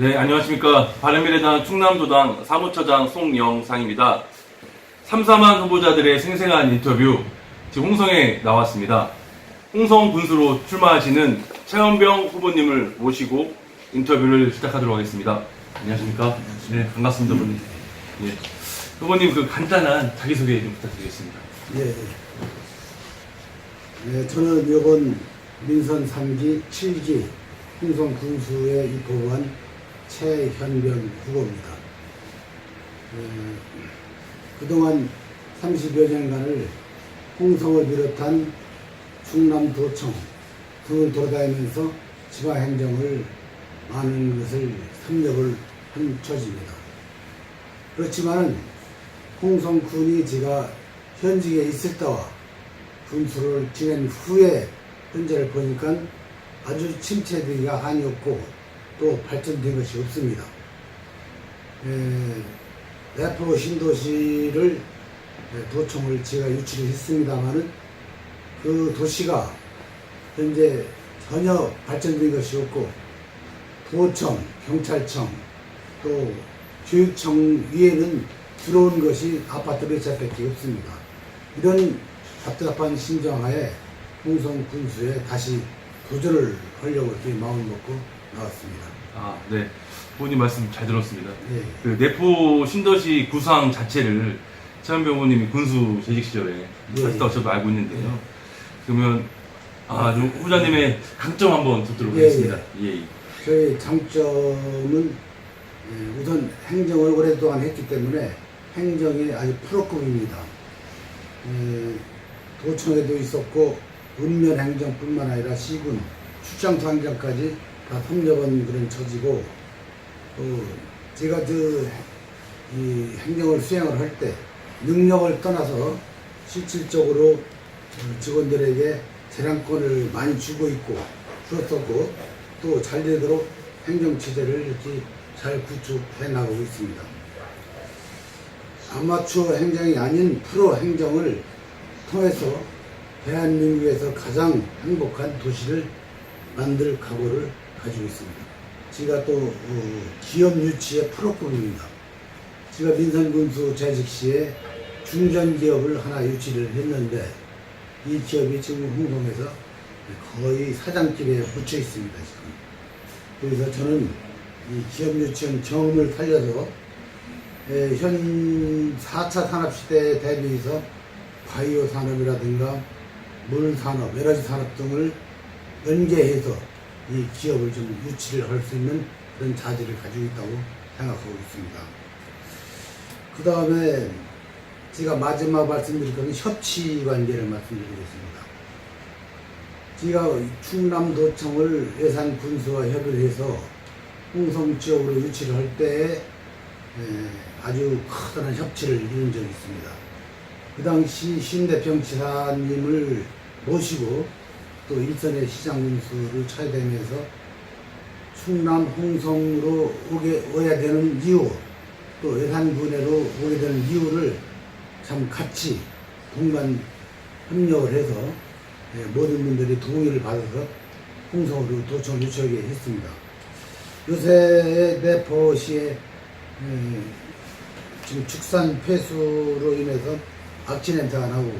네, 안녕하십니까. 바른미래당 충남도당 사무처장 송영상입니다. 삼삼한 후보자들의 생생한 인터뷰, 지금 홍성에 나왔습니다. 홍성 군수로 출마하시는 최원병 후보님을 모시고 인터뷰를 시작하도록 하겠습니다. 안녕하십니까. 네, 반갑습니다, 후보님. 예. 후보님, 그 간단한 자기소개 좀 부탁드리겠습니다. 예. 예, 저는 이번 민선 3기 7기 홍성 군수에 입법한 최현변 후보입니다. 예, 그동안 30여 년간을 홍성을 비롯한 충남도청 등을 돌아다니면서 지방행정을 많은 것을 섭렵을 한 처지입니다. 그렇지만은 홍성군이 제가 현직에 있을 때와 군수를 지낸 후에 현재를 보니까 아주 침체되기가 아니었고 또 발전된 것이 없습니다. 에, 내포 신도시를 에, 도청을 제가 유치를 했습니다마는 그 도시가 현재 전혀 발전된 것이 없고 도청, 경찰청, 또 교육청 위에는 들어온 것이 아파트 몇 채밖에 없습니다. 이런 답답한 심정하에 홍성 군수에 다시 도전을 하려고 이렇게 마음을 먹고 나왔습니다. 아, 네. 후보님 말씀 잘 들었습니다. 예. 그 내포 신도시 구상 자체를 최원병 후보님이 군수 재직 시절에 예, 하셨다고 예. 저도 알고 있는데요. 그러면 아, 좀 후보자님의 강점 한번 듣도록 예, 하겠습니다. 예. 예. 저희 장점은 예, 우선 행정을 오랫동안 했기 때문에 행정이 아주 프로급입니다. 예, 도청에도 있었고 읍면 행정뿐만 아니라 시군, 출장소 행정까지 다 섭렵한 그런 처지고 또 제가 그이 행정을 수행을 할 때 능력을 떠나서 실질적으로 어, 직원들에게 재량권을 많이 주고 있고 주었었고 또 잘 되도록 행정 체제를 이렇게 잘 구축해 나가고 있습니다. 아마추어 행정이 아닌 프로 행정을 통해서 대한민국에서 가장 행복한 도시를 만들 각오를 가지고 있습니다. 제가 또 어, 기업 유치의 프로급입니다. 제가 민선군수 재직 시에 중견기업을 하나 유치를 했는데 이 기업이 지금 홍성에서 거의 사장길에 붙여 있습니다. 지금. 그래서 저는 이 기업 유치원 경험을 살려서 에, 현 4차 산업시대에 대비해서 바이오 산업이라든가 물 산업, 에너지 산업 등을 연계해서 이 기업을 좀 유치를 할 수 있는 그런 자질을 가지고 있다고 생각하고 있습니다. 그 다음에 제가 마지막 말씀드릴 것은 협치 관계를 말씀드리겠습니다. 제가 충남도청을 예산 군수와 협의를 해서 홍성 지역으로 유치를 할 때에 에, 아주 커다란 협치를 이룬 적이 있습니다. 그 당시 신대평 지사님을 모시고 또 일선의 시장 군수를 쳐야 되면서 충남 홍성으로 오게 오야 되는 이유 또 예산군회로 오게 되는 이유를 참 같이 동반 협력을 해서 예, 모든 분들이 동의를 받아서 홍성으로 도청 유치하게 했습니다. 요새 내포시에 예, 지금 축산 폐수로 인해서 악취 냄새가 나고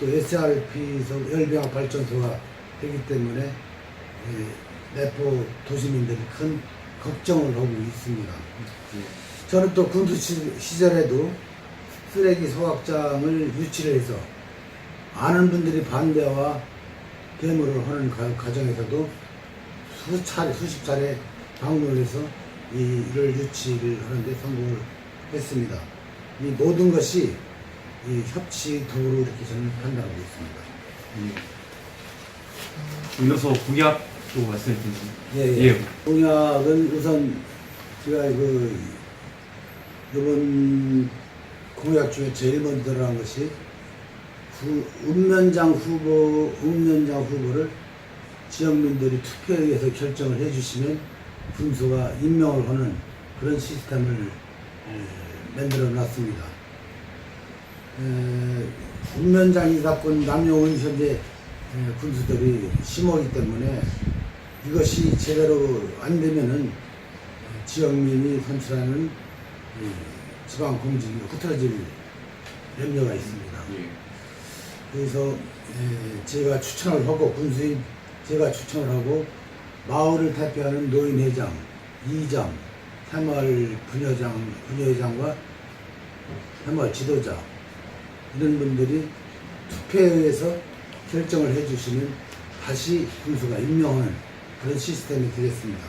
또 SRP에서 열병합 발전소가 되기 때문에 예, 내포 도시민들이 큰 걱정을 하고 있습니다. 저는 또 군수 시- 시절에도 쓰레기 소각장을 유치를 해서 많은 분들이 반대와 데모를 하는 가- 과정에서도 수차례, 수십 차례 방문을 해서 이- 이를 유치를 하는데 성공을 했습니다. 이 모든 것이 이 협치 도로 이렇게 저는 판단하고 있습니다. 예. 이어서 공약도 말씀해 주시죠. 예, 예. 공약은 우선 제가 그 이번 공약 중에 제일 먼저 들어간 것이 후, 읍면장 후보, 읍면장 후보를 지역민들이 투표에 의해서 결정을 해주시면 군수가 임명을 하는 그런 시스템을 에, 만들어 놨습니다. 이사건 남용은 현재 에, 군수들이 심하기 때문에 이것이 제대로 안 되면은 지역민이 선출하는 이 지방 공직이 흐트러질 염려가 있습니다. 예. 그래서 에, 제가 추천을 하고 군수인 제가 추천을 하고 마을을 대표하는 노인회장, 이장, 새마을 분여장, 분여회장과 새마을 지도자 이런 분들이 투표에 의해서 결정을 해주시면 다시 군수가 임명하는 그런 시스템이 되겠습니다.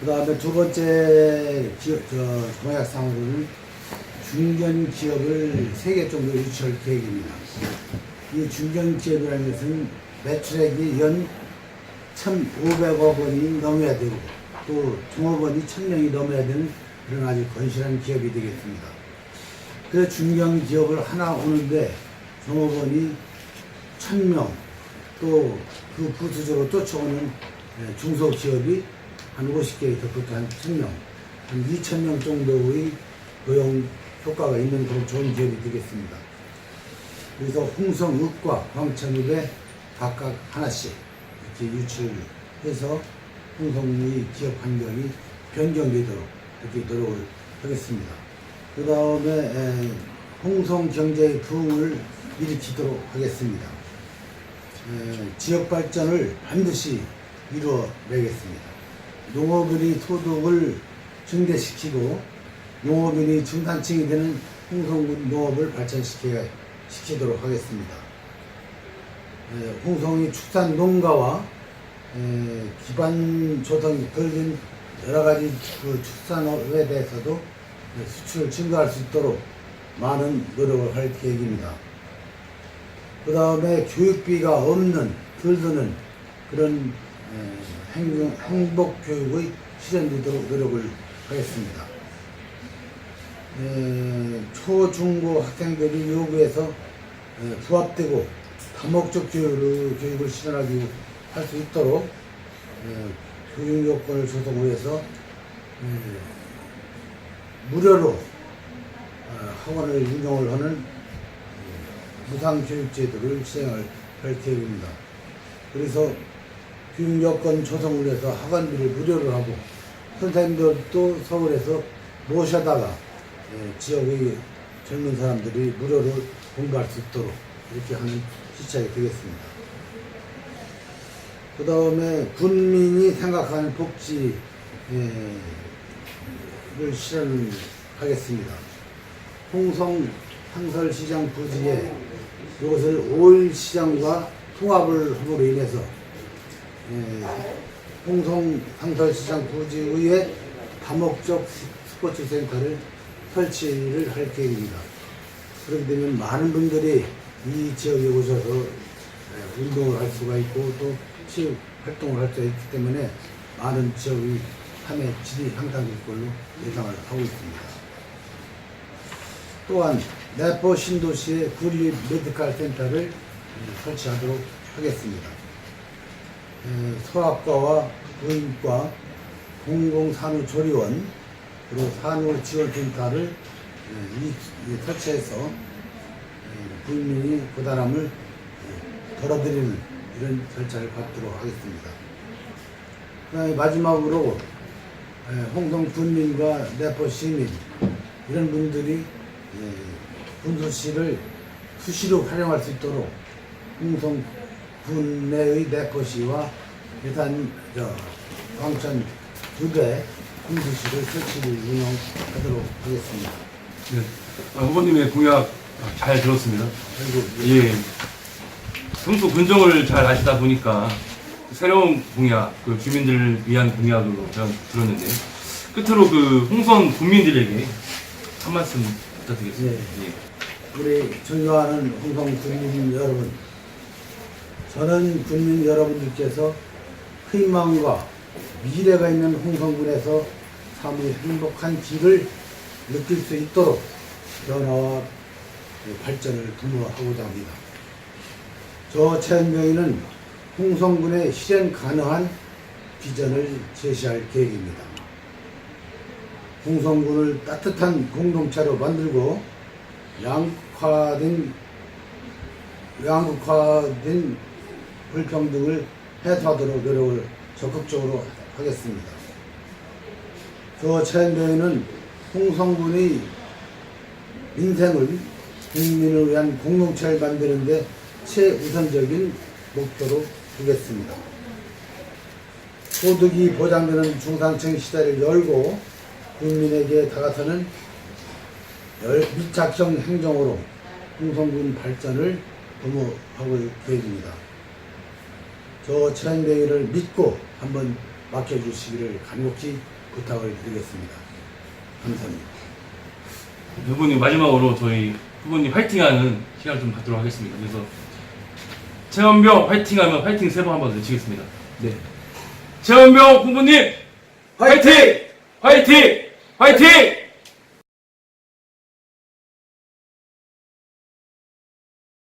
그 다음에 두 번째 기업, 저, 공약상으로는 중견 기업을 세 개 정도 유치할 계획입니다. 이 중견 기업이라는 것은 매출액이 연 1,500억 원이 넘어야 되고 또 종업원이 1,000명이 넘어야 되는 그런 아주 건실한 기업이 되겠습니다. 그 중견 기업을 하나 오는데 종업원이 1,000명 또 그 부수적으로 쫓아오는 예, 중소기업이 한 50개에서부터 한 1,000명, 한 2,000명 정도의 고용 효과가 있는 그런 좋은 기업이 되겠습니다. 그래서 홍성읍과 광천읍에 각각 하나씩 이렇게 유치를 해서 홍성의 기업 환경이 변경되도록 이렇게 노력을 하겠습니다. 그 다음에 홍성 경제의 부흥을 일으키도록 하겠습니다. 에, 지역 발전을 반드시 이루어내겠습니다. 농업인의 소득을 증대시키고 농업인이 중산층이 되는 홍성군 농업을 발전시켜 시키도록 하겠습니다. 에, 홍성이 축산 농가와 에, 기반 조성이 걸린 여러 가지 그 축산업에 대해서도 에, 수출을 증가할 수 있도록 많은 노력을 할 계획입니다. 그 다음에 교육비가 없는, 덜 드는 그런 에, 행정, 행복 교육의 실현되도록 노력을 하겠습니다. 에, 초, 중고 학생들이 요구해서 에, 부합되고 다목적 교육을, 교육을 실현하기 할 수 있도록 에, 교육 요건을 조성을 해서 에, 무료로 어, 학원을 운영을 하는 무상교육제도를 시행할 할 계획입니다. 그래서 교육 여건 조성을 해서 학원비를 무료로 하고 선생님들도 서울에서 모셔다가 예, 지역의 젊은 사람들이 무료로 공부할 수 있도록 이렇게 하는 시책이 되겠습니다. 그 다음에 군민이 생각하는 복지 를 실현하겠습니다. 홍성 상설시장 부지에 이것을 5일 시장과 통합을 함으로 인해서 예, 홍성 상설시장 부지 위에 다목적 스포츠 센터를 설치를 할 계획입니다. 그렇게 되면 많은 분들이 이 지역에 오셔서 예, 운동을 할 수가 있고 또 체육 활동을 할 수가 있기 때문에 많은 지역의 삶의 질이 향상될 걸로 예상을 하고 있습니다. 또한 내포 신도시에 국립 메디칼 센터를 예, 설치하도록 하겠습니다. 에, 소아과와 의과, 공공산후조리원, 그리고 산후지원센터를 설치해서 에, 국민이 에, 덜어드리는 이런 절차를 밟도록 하겠습니다. 마지막으로 에, 홍성 군민과 내포 시민 이런 분들이 예, 군수시를 수시로 활용할 수 있도록 홍성 군내의 내포시와 저 광천 두대 군수시를 설치를 운영하도록 하겠습니다. 네. 아, 후보님의 공약 잘 들었습니다. 그리고 예. 평소 군정을 잘 아시다 보니까 새로운 공약, 그 주민들을 위한 공약으로 들었는데 끝으로 그 홍성 국민들에게 한 말씀 부탁드리겠습니다. 예. 우리 존경하는 홍성 군민 여러분, 저는 군민 여러분들께서 희망과 미래가 있는 홍성군에서 사무의 행복한 길을 느낄 수 있도록 변화와 발전을 도모하고자 합니다. 저 최은명이는 홍성군의 실현 가능한 비전을 제시할 계획입니다. 홍성군을 따뜻한 공동체로 만들고 양극화된 양극화된 불평등을 해소하도록 노력을 적극적으로 하겠습니다. 저 최현병에는 홍성군의 민생을 국민을 위한 공동체를 만드는데 최우선적인 목표로 두겠습니다. 소득이 보장되는 중산층 시대를 열고 국민에게 다가서는 열- 밀착형 행정으로 홍성군 발전을 도모하고 계획입니다. 저 최현병이를 믿고 한번 맡겨주시기를 간곡히 부탁을 드리겠습니다. 감사합니다. 후보님 마지막으로 저희 후보님 화이팅하는 시간 좀 갖도록 하겠습니다. 그래서 최원병 화이팅 하면 화이팅 세 번 한번 외치겠습니다. 네. 최원병 후보님 화이팅! 화이팅! 화이팅!